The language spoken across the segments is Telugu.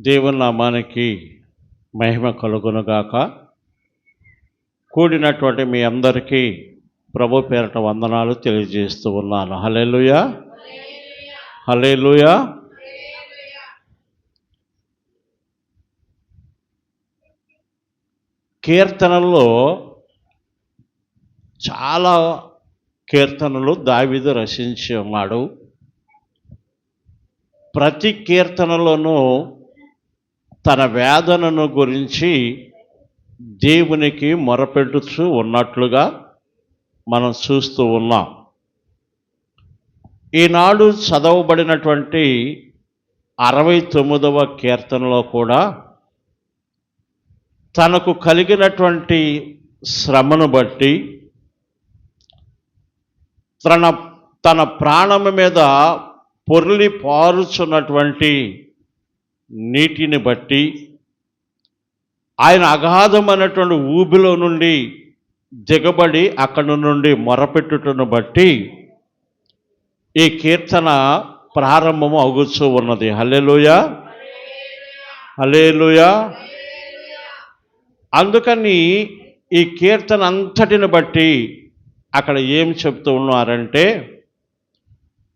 దేవుని నామానికి మహిమ కలుగునుగాక. కూడినటువంటి మీ అందరికీ ప్రభు పేరట వందనాలు తెలియజేస్తూ ఉన్నాను. హలేలుయా హలేలుయా కీర్తనల్లో చాలా కీర్తనలు దావిదు రచించి ఉన్నాడు ప్రతి కీర్తనలోనూ తన వేదనను గురించి దేవునికి మొరపెడుతూ ఉన్నట్లుగా మనం చూస్తూ ఉన్నాం. ఈనాడు చదవబడినటువంటి అరవై తొమ్మిదవ కీర్తనలో కూడా తనకు కలిగినటువంటి శ్రమను బట్టి తన తన ప్రాణం మీద పొర్లి పారుచున్నటువంటి నీటిని బట్టి ఆయన అగాధమైనటువంటి ఊబిలో నుండి దిగబడి అక్కడి నుండి మొరపెట్టుటను బట్టి ఈ కీర్తన ప్రారంభము అగుస్తూ ఉన్నది. హలేలుయ హలేలుయ అందుకని ఈ కీర్తన అంతటిని బట్టి అక్కడ ఏం చెప్తూ ఉన్నారంటే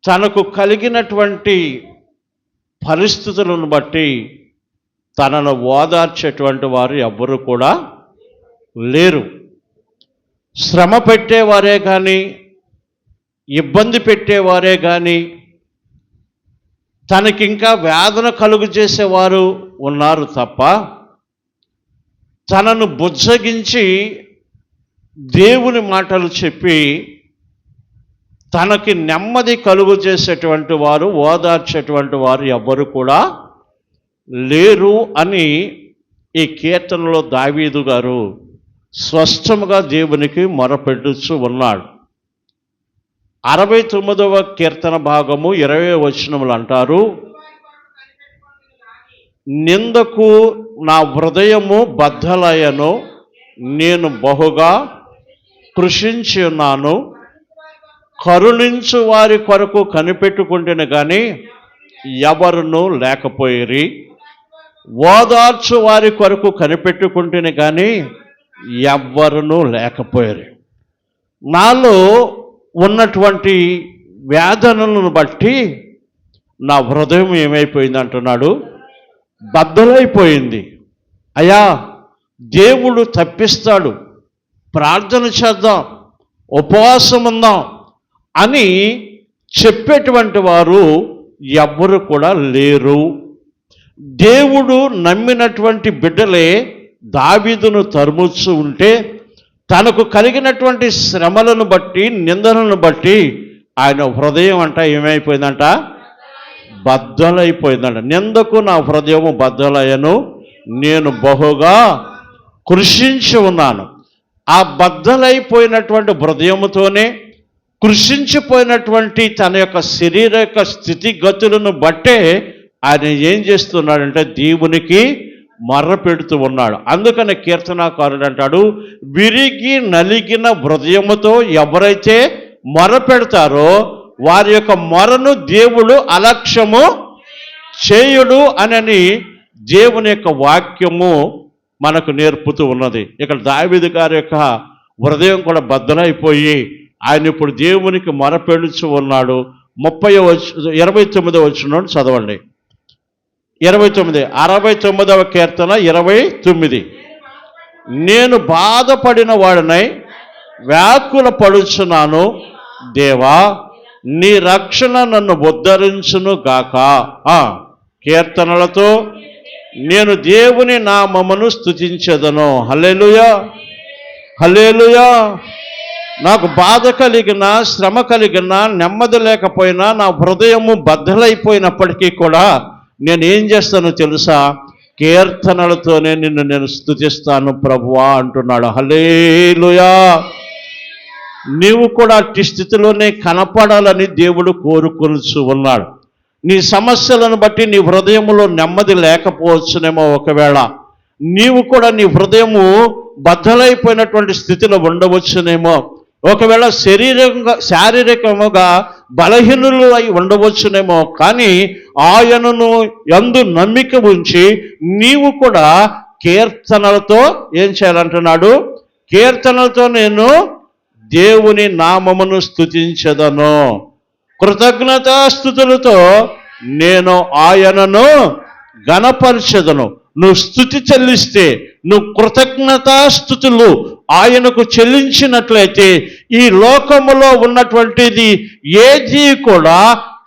తనకు కలిగినటువంటి పరిస్థితులను బట్టి తనను ఓదార్చేటువంటి వారు ఎవ్వరు కూడా లేరు. శ్రమ పెట్టేవారే కానీ ఇబ్బంది పెట్టేవారే కానీ తనకింకా వేదన కలుగు చేసేవారు ఉన్నారు తప్ప తనను బుజ్జగించి దేవుని మాటలు చెప్పి తనకి నెమ్మది కలుగు చేసేటువంటి వారు ఓదార్చేటువంటి వారు ఎవ్వరు కూడా లేరు అని ఈ కీర్తనలో దావీదు గారు స్పష్టముగా దేవునికి మొరపెట్టుచు ఉన్నాడు. అరవై తొమ్మిదవ కీర్తన భాగము ఇరవై వచనములు అంటారు నిందకు నా హృదయము బద్దలయ్యను నేను బహుగా కృషించి ఉన్నాను కరుణించు వారి కొరకు కనిపెట్టుకుంటేనే కానీ ఎవరును లేకపోయిరి. ఓదార్చు వారి కొరకు కనిపెట్టుకుంటేనే కానీ ఎవ్వరునూ లేకపోయారు. నాలో ఉన్నటువంటి వేదనలను బట్టి నా హృదయం ఏమైపోయింది అంటున్నాడు. బద్దలైపోయింది. అయ్యా దేవుడు తప్పిస్తాడు. ప్రార్థన చేద్దాం. ఉపవాసం ఉందాం అని చెప్పేటువంటి వారు ఎవ్వరు కూడా లేరు. దేవుడు నమ్మినటువంటి బిడ్డలే దావీదును తరుముచ్చు ఉంటే తనకు కలిగినటువంటి శ్రమలను బట్టి నిందలను బట్టి ఆయన హృదయం అంట ఏమైపోయిందంట? బద్దలైపోయిందంట. నిందకు నా హృదయము బద్దలయ్యను నేను బహుగా కృషించి ఉన్నాను. ఆ బద్దలైపోయినటువంటి హృదయముతోనే కృషించిపోయినటువంటి తన యొక్క శరీర యొక్క స్థితిగతులను బట్టే ఆయన ఏం చేస్తున్నాడంటే దేవునికి మర్ర పెడుతూ ఉన్నాడు. అందుకని కీర్తనాకారుడు అంటాడు విరిగి నలిగిన హృదయముతో ఎవరైతే మొర పెడతారో వారి యొక్క మొరను దేవుడు అలక్ష్యము చేయుడు అనని దేవుని యొక్క వాక్యము మనకు నేర్పుతూ ఉన్నది. ఇక్కడ దావిది గారి యొక్క హృదయం కూడా బద్దలైపోయి ఆయన ఇప్పుడు దేవునికి మొరపెడుచు ఉన్నాడు. ముప్పై వచ్చి ఇరవై తొమ్మిదో వచ్చిన చదవండి. ఇరవై తొమ్మిది అరవై తొమ్మిదవ కీర్తన ఇరవై తొమ్మిది. నేను బాధపడిన వాడినై వ్యాకుల పడుచున్నాను. దేవా నీ రక్షణ నన్ను ఉద్ధరించును గాక. ఆ, కీర్తనలతో నేను దేవుని నామమును స్థుతించదను హలేలుయా హలేలుయా నాకు బాధ కలిగిన శ్రమ కలిగిన నెమ్మది లేకపోయినా నా హృదయము బద్దలైపోయినప్పటికీ కూడా నేను ఏం చేస్తానో తెలుసా? కీర్తనలతోనే నిన్ను నేను స్థుతిస్తాను ప్రభువా అంటున్నాడు. హలేలుయా నీవు కూడా అట్టి స్థితిలోనే కనపడాలని దేవుడు కోరుకొనుచు ఉన్నాడు. నీ సమస్యలను బట్టి నీ హృదయంలో నెమ్మది లేకపోవచ్చునేమో ఒకవేళ. నీవు కూడా నీ హృదయము బద్దలైపోయినటువంటి స్థితిలో ఉండవచ్చునేమో. ఒకవేళ శరీరంగా శారీరకముగా బలహీనులు అయి ఉండవచ్చునేమో కానీ ఆయనను ఎందు నమ్మిక ఉంచి నీవు కూడా కీర్తనలతో ఏం చేయాలంటున్నాడు? కీర్తనలతో నేను దేవుని నామమును స్తుతించదను. కృతజ్ఞతాస్థుతులతో నేను ఆయనను గణపరచదను. నువ్వు స్థుతి చెల్లిస్తే నువ్వు కృతజ్ఞతాస్థుతులు ఆయనకు చెల్లించినట్లయితే ఈ లోకములో ఉన్నటువంటిది ఏది కూడా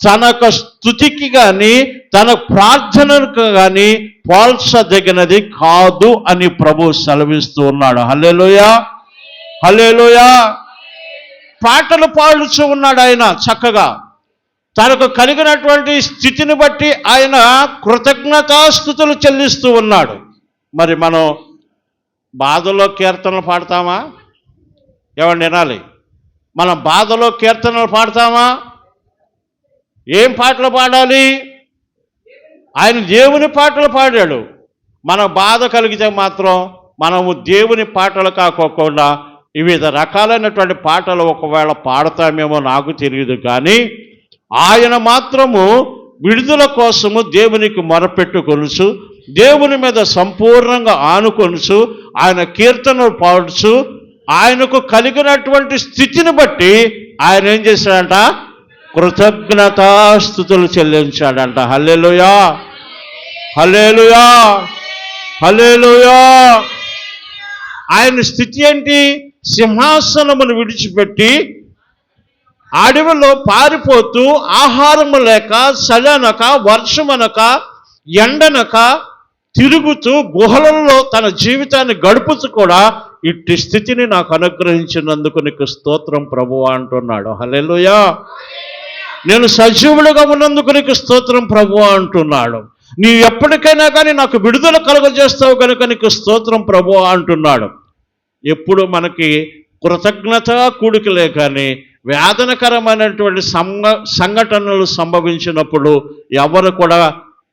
తనకు స్థుతికి కానీ తన ప్రార్థనకు కానీ పోల్చదగినది కాదు అని ప్రభు సెలవిస్తూ ఉన్నాడు. హలేలోయా హలేలోయా పాటలు పాడుచు ఉన్నాడు ఆయన చక్కగా. తనకు కలిగినటువంటి స్థితిని బట్టి ఆయన కృతజ్ఞతాస్థుతులు చెల్లిస్తూ ఉన్నాడు. మరి మనం బాధలో కీర్తనలు పాడతామా? ఎవరు వినాలి? మనం బాధలో కీర్తనలు పాడతామా? ఏం పాటలు పాడాలి? ఆయన దేవుని పాటలు పాడాడు. మన బాధ కలిగితే మాత్రం మనము దేవుని పాటలు కాకోకుండా వివిధ రకాలైనటువంటి పాటలు ఒకవేళ పాడతామేమో నాకు తెలియదు కానీ ఆయన మాత్రము విడుదల కోసము దేవునికి మొరపెట్టుకొలుసు దేవుని మీద సంపూర్ణంగా ఆనుకొనుచు ఆయన కీర్తనలు పాడుచు ఆయనకు కలిగినటువంటి స్థితిని బట్టి ఆయన ఏం చేశాడంట? కృతజ్ఞతాస్థుతులు చెల్లించాడంట. హల్లేలుయా! హల్లేలుయా! హల్లేలుయా! ఆయన స్థితి ఏంటి? సింహాసనమును విడిచిపెట్టి అడవిలో పారిపోతూ ఆహారము లేక చలనక వర్షమనక ఎండనక తిరుగుతూ గుహలలో తన జీవితాన్ని గడుపుతూ కూడా ఇట్టి స్థితిని నాకు అనుగ్రహించినందుకు నీకు స్తోత్రం ప్రభు అంటున్నాడు. హలెలుయా నేను సజీవులుగా ఉన్నందుకు నీకు స్తోత్రం ప్రభు అంటున్నాడు. నీ ఎప్పటికైనా కానీ నాకు విడుదల కలుగజేస్తావు కనుక నీకు స్తోత్రం ప్రభు అంటున్నాడు. ఎప్పుడు మనకి కృతజ్ఞత కూడికలే కానీ వేదనకరమైనటువంటి సంఘటనలు సంభవించినప్పుడు ఎవరు కూడా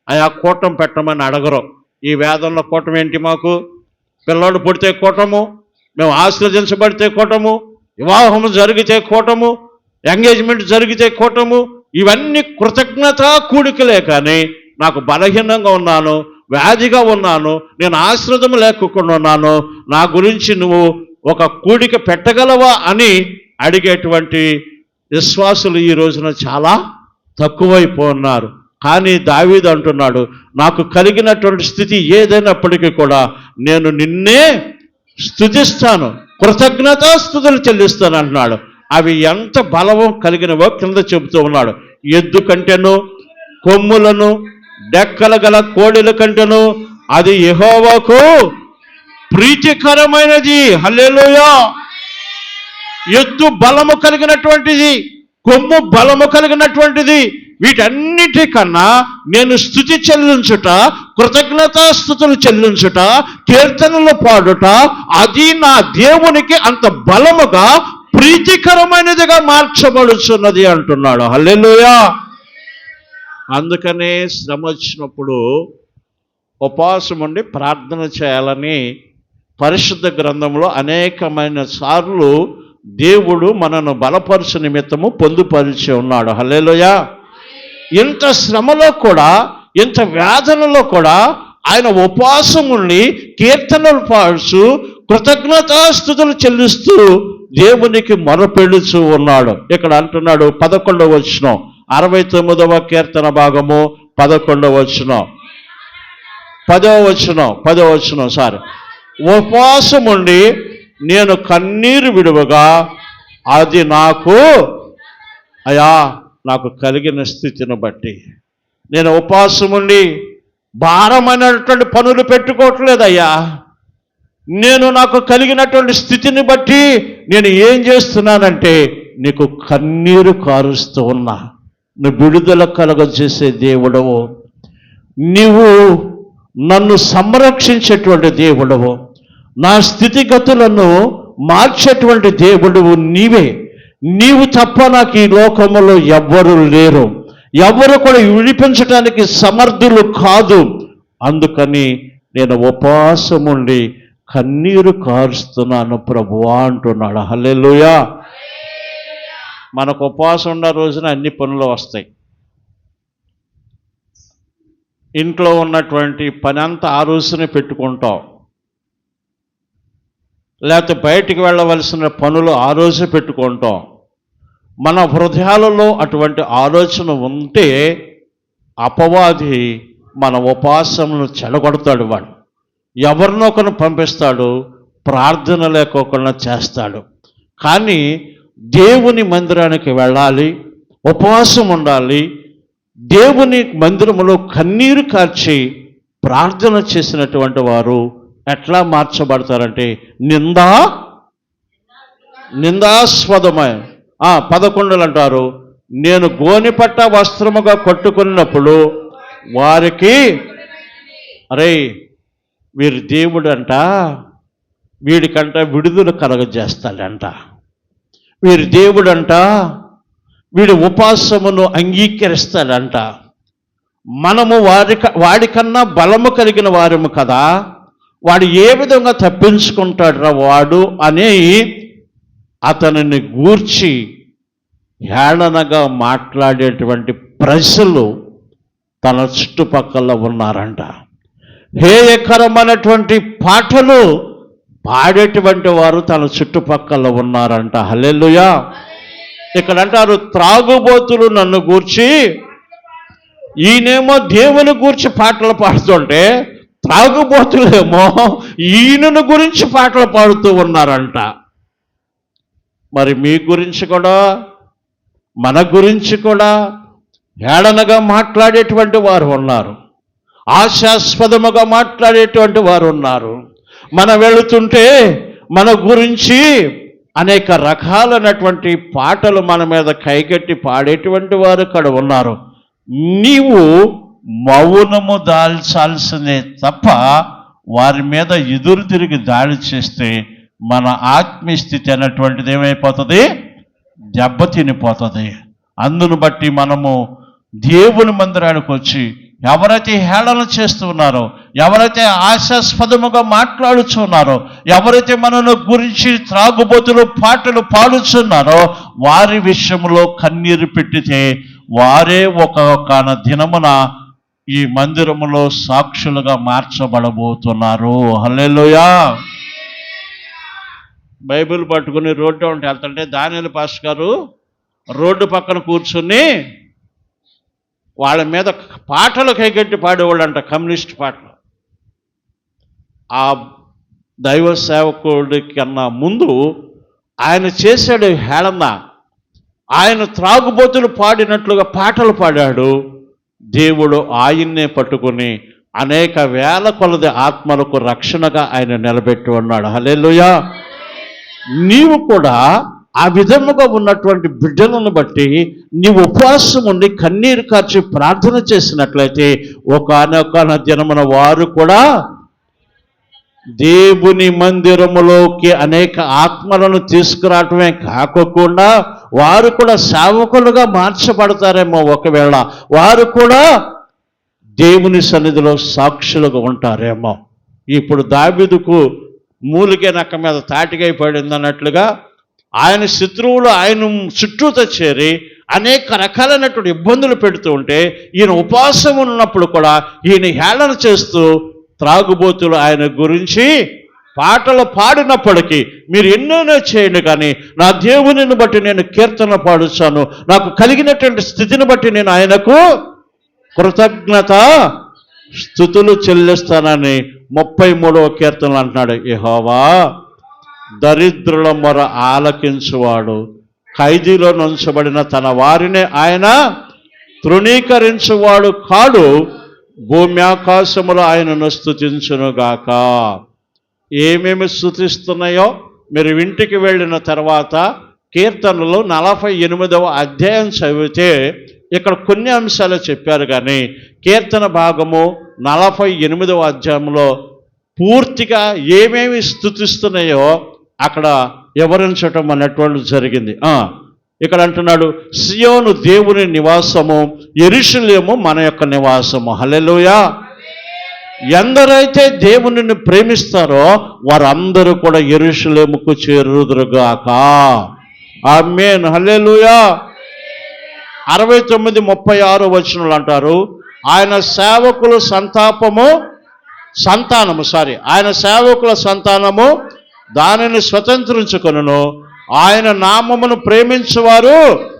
ఆయా కూటం పెట్టమని అడగరు. ఈ వేదంలో కూటమి ఏంటి మాకు? పిల్లోడు పుడితే కూటము మేము ఆశ్రదించబడితే కూటము వివాహము జరిగితే కూటము ఎంగేజ్మెంట్ జరిగితే కూటము ఇవన్నీ కృతజ్ఞత కూడికలే కానీ నాకు బలహీనంగా ఉన్నాను వ్యాధిగా ఉన్నాను నేను ఆశ్రదం లేకుండా ఉన్నాను. నా గురించి నువ్వు ఒక కూడిక పెట్టగలవా అని అడిగేటువంటి విశ్వాసులు ఈ రోజున చాలా తక్కువైపోన్నారు. కానీ దావీదు అంటున్నాడు నాకు కలిగినటువంటి స్థితి ఏదైనప్పటికీ కూడా నేను నిన్నే స్థుతిస్తాను కృతజ్ఞతాస్థుతులు చెల్లిస్తాను అంటున్నాడు. అవి ఎంత బలవం కలిగినవో కింద చెబుతూ ఉన్నాడు. ఎద్దు కంటేను కొమ్ములను డెక్కల గల కోడిల కంటేను అది యెహోవాకు ప్రీతికరమైనది. హల్లెలుయా! ఎద్దు బలము కలిగినటువంటిది కొమ్ము బలము కలిగినటువంటిది వీటన్నిటికన్నా నేను స్థుతి చెల్లించుట కృతజ్ఞతాస్థుతులు చెల్లించుట కీర్తనలు పాడుట అది నా దేవునికి అంత బలముగా ప్రీతికరమైనదిగా మార్చబడుచున్నది అంటున్నాడు. హల్లెలుయా! అందుకనే శ్రమ వచ్చినప్పుడు ఉపవాసం ఉండి ప్రార్థన చేయాలని పరిశుద్ధ గ్రంథంలో అనేకమైన సార్లు దేవుడు మనను బలపరుచు నిమిత్తము పొందుపరిచి ఉన్నాడు. హల్లెలూయా! ఇంత శ్రమలో కూడా ఇంత వేదనలో కూడా ఆయన ఉపవాసం ఉండి కీర్తనలు పాడుచు కృతజ్ఞతాస్థుతులు చెల్లిస్తూ దేవునికి మొరపెడుచు ఉన్నాడు. ఇక్కడ అంటున్నాడు పదకొండవ వచనం. అరవై తొమ్మిదవ కీర్తన భాగము పదకొండవ వచనం. పదవ వచనం పదవ వచనం సార్. ఉపవాసం ఉండి నేను కన్నీరు విడువగా అది నాకు అయా నాకు కలిగిన స్థితిని బట్టి. నేను ఉపవాసం ఉండి భారమైనటువంటి పనులు పెట్టుకోవట్లేదయ్యా. నేను నాకు కలిగినటువంటి స్థితిని బట్టి నేను ఏం చేస్తున్నానంటే నీకు కన్నీరు కారుస్తూ ఉన్నా. నువ్వు విడుదల కలగజేసే దేవుడవు. నీవు నన్ను సంరక్షించేటువంటి దేవుడవు. నా స్థితిగతులను మార్చేటువంటి దేవుడు నీవే. నీవు తప్ప నాకు ఈ లోకములో ఎవ్వరు లేరు. ఎవరు కూడా విడిపించడానికి సమర్థులు కాదు. అందుకని నేను ఉపవాసం ఉండి కన్నీరు కారుస్తున్నాను ప్రభువా అంటున్నాడు. హల్లెలూయా. మనకు ఉపవాసం ఉన్న రోజున అన్ని పనులు వస్తాయి. ఇంట్లో ఉన్నటువంటి పని అంతా ఆ రోజునే పెట్టుకుంటాం. లేకపోతే బయటికి వెళ్ళవలసిన పనులు ఆ రోజే పెట్టుకుంటాం. మన హృదయాలలో అటువంటి ఆలోచన ఉంటే అపవాది మన ఉపాసనను చెడగొడతాడు వాడు. ఎవరినో ఒకరిని పంపిస్తాడు ప్రార్థన లేకోకుండా చేస్తాడు. కానీ దేవుని మందిరానికి వెళ్ళాలి ఉపవాసం ఉండాలి దేవుని మందిరములో కన్నీరు కార్చి ప్రార్థన చేసినటువంటి వారు ఎట్లా మార్చబడతారంటే నిందా నిందాస్పదమైన పదకొండులు అంటారు నేను గోనిపట్ట వస్త్రముగా కొట్టుకున్నప్పుడు వారికి అరే వీరి దేవుడంట వీడికంట విడుదల కలగజేస్తాడంట. వీరి దేవుడంట వీడి ఉపాసమును అంగీకరిస్తాడంట. మనము వారి వాడికన్నా బలము కలిగిన వారము కదా వాడు ఏ విధంగా తప్పించుకుంటాడురా వాడు అని అతనిని గూర్చి హేళనగా మాట్లాడేటువంటి ప్రజలు తన చుట్టుపక్కల ఉన్నారంట. హేయకరమైనటువంటి పాటలు పాడేటువంటి వారు తన చుట్టుపక్కల ఉన్నారంట. హల్లెలూయా. ఇక్కడ అంటారు త్రాగుబోతులు నన్ను గూర్చి ఈయనేమో దేవుని గూర్చి పాటలు పాడుతుంటే త్రాగుబోతులేమో ఈయనను గురించి పాటలు పాడుతూ ఉన్నారంట. మరి మీ గురించి కూడా మన గురించి కూడా హేళనగా మాట్లాడేటువంటి వారు ఉన్నారు. ఆశాస్పదముగా మాట్లాడేటువంటి వారు ఉన్నారు. మనం వెళుతుంటే మన గురించి అనేక రకాలైనటువంటి పాటలు మన మీద కైగట్టి పాడేటువంటి వారు ఇక్కడ ఉన్నారు. నీవు మౌనము దాల్చాల్సిందే తప్ప వారి మీద ఎదురు తిరిగి దాడి చేస్తే మన ఆత్మీయస్థితి అనేటువంటిది ఏమైపోతుంది? దెబ్బతినిపోతుంది అందును బట్టి మనము దేవుని మందిరానికి వచ్చి ఎవరైతే హేళన చేస్తూ ఉన్నారో ఎవరైతే ఆశాస్పదముగా మాట్లాడుచున్నారో ఎవరైతే మనను గురించి త్రాగుబోతులు పాటలు పాడుచున్నారో వారి విషయంలో కన్నీరు పెట్టితే వారే ఒక దినమున ఈ మందిరములో సాక్షులుగా మార్చబడబోతున్నారు. హల్లెలుయా! బైబిల్ పట్టుకుని రోడ్డు ఉంటే వెళ్తుంటే దానిల పాస్ గారు రోడ్డు పక్కన కూర్చుని వాళ్ళ మీద పాటలు కైగట్టి పాడేవాళ్ళంట కమ్యూనిస్ట్ పాటలు. ఆ దైవ సేవకుడి కన్నా ముందు ఆయన చేశాడు హేళన. ఆయన త్రాగుబోతులు పాడినట్లుగా పాటలు పాడాడు. దేవుడు ఆయన్నే పట్టుకుని అనేక వేల కొలది ఆత్మలకు రక్షణగా ఆయన నిలబెట్టి ఉన్నాడు. హల్లెలూయా! నీవు కూడా ఆ విధముగా ఉన్నటువంటి బిడ్డలను బట్టి నీవు ఉపవాసం ఉండి కన్నీరు కార్చి ప్రార్థన చేసినట్లయితే ఒకనొకన జనమున వారు కూడా దేవుని మందిరములోకి అనేక ఆత్మలను తీసుకురావటమే కాకుండా వారు కూడా సేవకులుగా మార్చబడతారేమో ఒకవేళ వారు కూడా దేవుని సన్నిధిలో సాక్షులుగా ఉంటారేమో. ఇప్పుడు దాబిదుకు మూలికే నక్క మీద తాటికై పడింది అన్నట్లుగా ఆయన శత్రువులు ఆయన చుట్టూతో చేరి అనేక రకాలైనటువంటి ఇబ్బందులు పెడుతూ ఉంటే ఈయన ఉపవాసం ఉన్నప్పుడు కూడా ఈయన హేళన చేస్తూ త్రాగుబోతులు ఆయన గురించి పాటలు పాడినప్పటికీ మీరు ఎన్నోనో చేయండి కానీ నా దేవునిని బట్టి నేను కీర్తన పాడుచాను నాకు కలిగినటువంటి స్థితిని బట్టి నేను ఆయనకు కృతజ్ఞత స్థుతులు చెల్లిస్తానని ముప్పై మూడవ కీర్తనలు అంటున్నాడు. ఎహోవా దరిద్రుల మొర ఆలకించువాడు. ఖైదీలో నుంచబడిన తన వారిని ఆయన తృణీకరించువాడు కాడు. భూమి ఆకాశములు ఆయనను స్థుతించునుగాక. ఏమేమి స్థుతిస్తున్నాయో మీరు ఇంటికి వెళ్ళిన తర్వాత కీర్తనలు నలభై ఎనిమిదవ అధ్యాయం చదివితే ఇక్కడ కొన్ని అంశాలు చెప్పారు కానీ కీర్తన భాగము నలభై ఎనిమిదవ అధ్యాయంలో పూర్తిగా ఏమేమి స్థుతిస్తున్నాయో అక్కడ వివరించటం అనేటువంటి జరిగింది. ఇక్కడ అంటున్నాడు సియోను దేవుని నివాసము ఎరుషులేము మన యొక్క నివాసము. హలెలుయా ఎందరైతే దేవునిని ప్రేమిస్తారో వారందరూ కూడా ఎరుషులేముకు చేరుదురుగాక. ఆమెన్. హలెలుయా అరవై తొమ్మిది ముప్పై ఆరు వచనంలో అంటారు ఆయన సేవకుల సంతాపము సంతానము సారీ ఆయన సేవకుల సంతానము దానిని స్వతంత్రించుకొనును. ఆయన నామమును ప్రేమించేవారు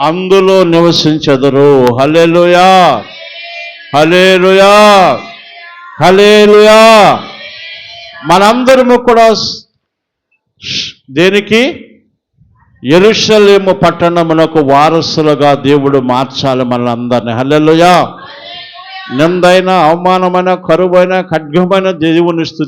అందులో నివసించెదరు. హలేలుయా హలేలుయా హలేలుయా మనందరము కూడా దేనికి? ఎరుషలేము పట్టణమునకు వారసులుగా దేవుడు మార్చాలి మనందరినీ హల్లెలూయా. నిందైన అవమానమైన కరువైన ఖడ్గమైన దేవుని స్థుతి